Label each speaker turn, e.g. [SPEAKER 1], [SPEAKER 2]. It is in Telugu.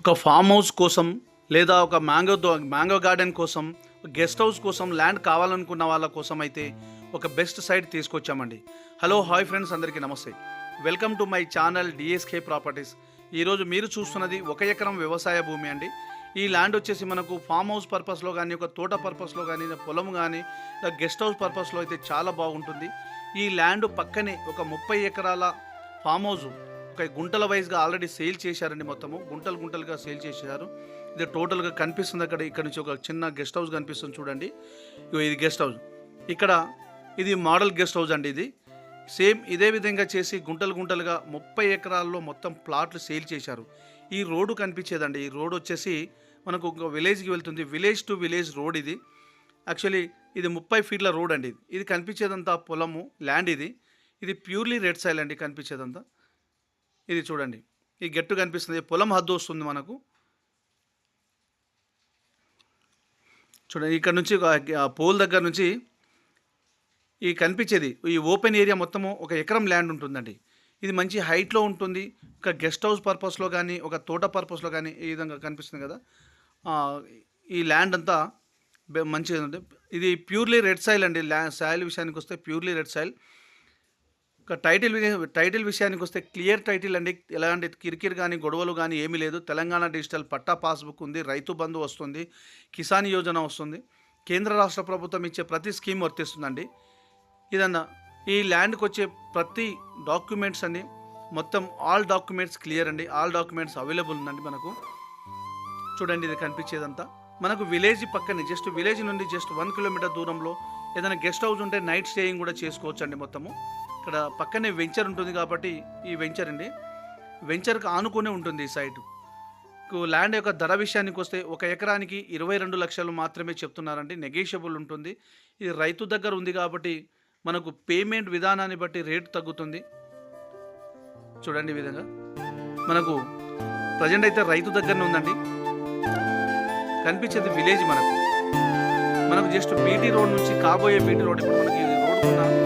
[SPEAKER 1] ఒక ఫామ్ హౌస్ కోసం లేదా ఒక మ్యాంగో దో- మ్యాంగో గార్డెన్ కోసం గెస్ట్ హౌస్ కోసం ల్యాండ్ కావాలనుకున్న వాళ్ళ కోసం అయితే ఒక బెస్ట్ సైట్ తీసుకొచ్చామండి. హలో హాయ్ ఫ్రెండ్స్ అందరికీ నమస్తే. Welcome to my channel DSK properties ఈరోజు మీరు చూస్తున్నది ఒక ఎకరం వ్యవసాయ భూమి అండి. ఈ ల్యాండ్ వచ్చేసి మనకు ఫామ్ హౌస్ పర్పస్లో కానీ ఒక తోట పర్పస్లో కానీ పొలం కానీ గెస్ట్ హౌస్ పర్పస్లో అయితే చాలా బాగుంటుంది. ఈ ల్యాండ్ పక్కనే ఒక ముప్పై ఎకరాల ఫామ్ హౌస్ ఒక గుంటల వైజ్గా ఆల్రెడీ సేల్ చేశారండి మొత్తము. గుంటలు గుంటలుగా సేల్ చేశారు. ఇది టోటల్గా కనిపిస్తుంది అక్కడ. ఇక్కడ నుంచి ఒక చిన్న గెస్ట్ హౌస్ కనిపిస్తుంది చూడండి. ఇది గెస్ట్ హౌస్ ఇక్కడ ఇది మోడల్ గెస్ట్ హౌస్ అండి ఇది. సేమ్ ఇదే విధంగా చేసి గుంటలు గుంటలుగా ముప్పై ఎకరాల్లో మొత్తం ప్లాట్లు సేల్ చేశారు. ఈ రోడ్డు కనిపించేదండి. ఈ రోడ్ వచ్చేసి మనకు ఒక విలేజ్కి వెళ్తుంది. విలేజ్ టు విలేజ్ రోడ్ ఇది. యాక్చువల్లీ ఇది ముప్పై ఫీట్ల రోడ్ అండి ఇది. ఇది కనిపించేదంతా పొలము ల్యాండ్ ఇది. ఇది ప్యూర్లీ రెడ్ సైల్ అండి కనిపించేదంతా. ఇది చూడండి. ఈ గట్టు కనిపిస్తుంది. పొలం హద్దు వస్తుంది మనకు. చూడండి ఇక్కడ నుంచి ఒక- ఆ పోల్ దగ్గర నుంచి ఈ కనిపించేది. ఈ ఓపెన్ ఏరియా మొత్తము ఒక ఎకరం ల్యాండ్ ఉంటుందండి. ఇది మంచి హైట్లో ఉంటుంది. ఒక గెస్ట్ హౌస్ పర్పస్లో కానీ ఒక తోట పర్పస్లో కానీ ఈ విధంగా కనిపిస్తుంది కదా. ఈ ల్యాండ్ అంతా మంచిగా ఉంది. ఇది ప్యూర్లీ రెడ్ సైల్ అండి. ల్యా సాయిల్ విషయానికి వస్తే ప్యూర్లీ రెడ్ సైల్ ఇక టైటిల్ టైటిల్ విషయానికి వస్తే క్లియర్ టైటిల్ అండి. ఎలాంటి కిరికిరి కానీ గొడవలు కానీ ఏమీ లేదు. తెలంగాణ డిజిటల్ పట్టా పాస్బుక్ ఉంది రైతు బంధు వస్తుంది కిసాన్ యోజన వస్తుంది. కేంద్ర రాష్ట్ర ప్రభుత్వం ఇచ్చే ప్రతి స్కీమ్ వర్తిస్తుందండి. ఇదన్నా ఈ ల్యాండ్కి వచ్చే ప్రతి డాక్యుమెంట్స్ అన్ని మొత్తం ఆల్ డాక్యుమెంట్స్ క్లియర్ అండి. ఆల్ డాక్యుమెంట్స్ అవైలబుల్ ఉందండి మనకు. చూడండి ఇది కనిపించేదంతా. మనకు విలేజ్ పక్కనే జస్ట్ విలేజ్ నుండి జస్ట్ వన్ కిలోమీటర్ దూరంలో ఏదైనా గెస్ట్ హౌస్ ఉంటే నైట్ స్టేయింగ్ కూడా చేసుకోవచ్చు అండి మొత్తము. ఇక్కడ పక్కనే వెంచర్ ఉంటుంది కాబట్టి ఈ వెంచర్ అండి. వెంచర్కి ఆనుకునే ఉంటుంది ఈ సైటు. ల్యాండ్ యొక్క ధర విషయానికి వస్తే ఒక ఎకరానికి ఇరవై రెండు లక్షలు మాత్రమే చెప్తున్నారండి. నెగేషియబుల్ ఉంటుంది. ఇది రైతు దగ్గర ఉంది కాబట్టి మనకు పేమెంట్ విధానాన్ని బట్టి రేటు తగ్గుతుంది. చూడండి ఈ విధంగా. మనకు ప్రజెంట్ అయితే రైతు దగ్గరనే ఉందండి. కనిపించేది విలేజ్ మనకు. మనకు జస్ట్ బీటీ రోడ్ నుంచి కాబోయే బీటీ రోడ్ ఇప్పుడు మనకి రోడ్